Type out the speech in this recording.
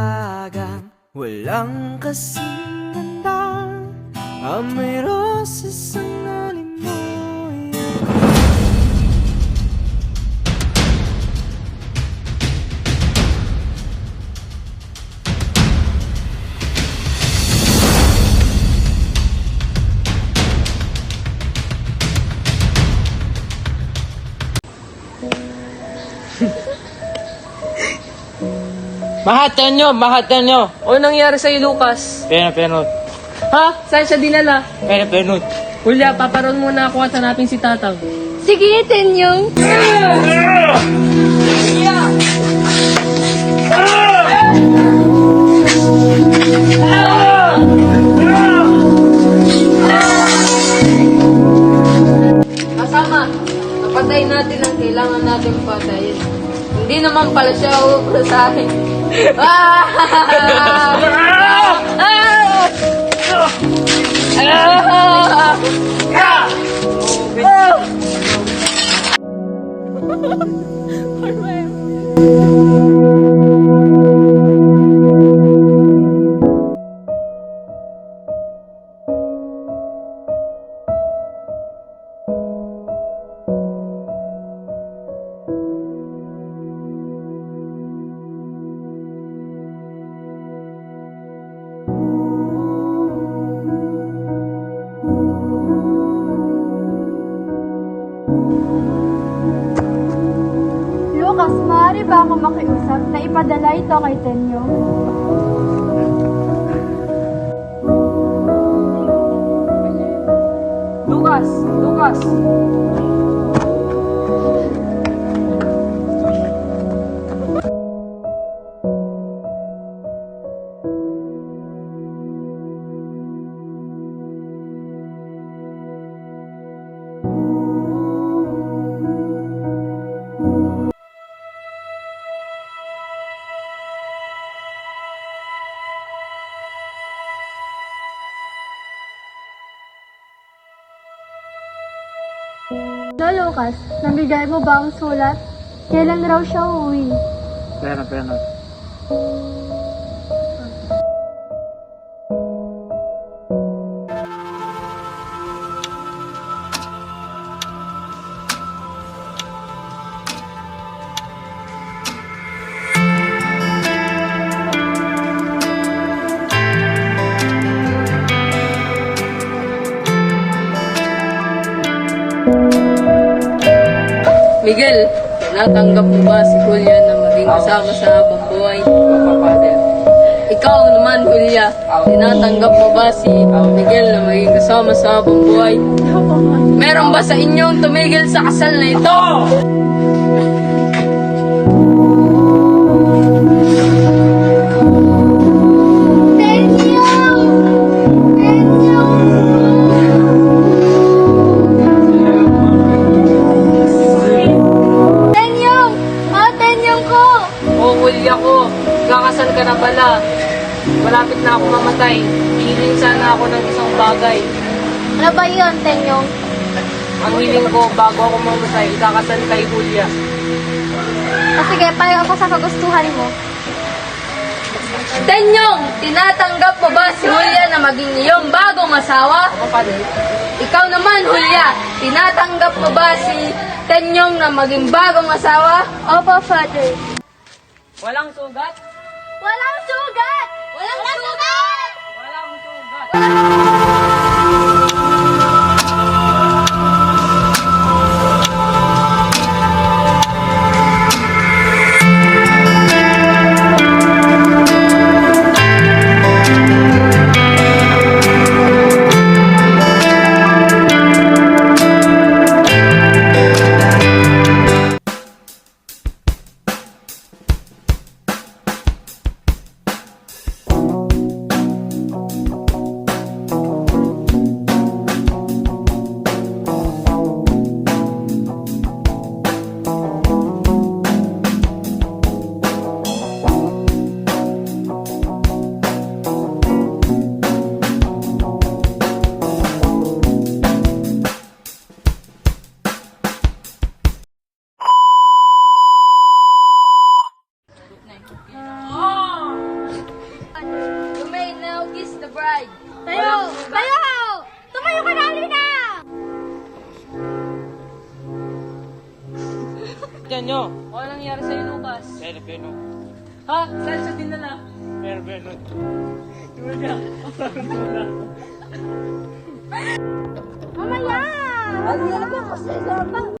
dalagang walang kasing ganda Amoy roses ang Mahatan nyo, mahatan nyo. O nangyari sa'yo, Lucas? Pena, penot. Ha? Saan siya dinala? Pena, penot. Hulya, paparoon muna ako at hanapin si Tatang. Sige, Tenyong. Kasama, napatay natin ang kailangan natin patayin. Hindi naman pala siya uubra sa akin. Ah! Ah! Lucas, maaari ba ako makiusap na ipadala ito kay Tenyong? Lucas! Lucas! No, Lucas, nabigay mo ba ang sulat? Kailan raw siya uuwi? Pena, penot. Miguel, natanggap mo ba si Julia na maging kasama sa habang buhay? Ikaw naman, Julia, tinatanggap mo ba si Miguel na maging kasama sa habang buhay? Meron ba sa inyong tumigil sa kasal na ito? Malapit na ako mamatay. Hiling sana ako ng isang bagay. Ano ba yun, Tenyong? Ang hiling ko, bago ako mamatay, kakasal kay Julia. O sige, pareho ako sa kagustuhan mo. Tenyong, tinatanggap mo ba si Julia na maging iyong bagong asawa? Ikaw naman, Julia, tinatanggap mo ba si Tenyong na maging bagong asawa? Opo, Father. Walang sugat? Walang sugat! Walang, sugat! Walang sugat. bride. Tayo! Tayo! Tumayo ka na, Lina! Diyan nyo. Ano nangyari sa'yo, Lucas? Perbeno. Ha? Saan siya dinala? Perbeno. Tuwa niya. Mamaya! Ano yan? Ano kasi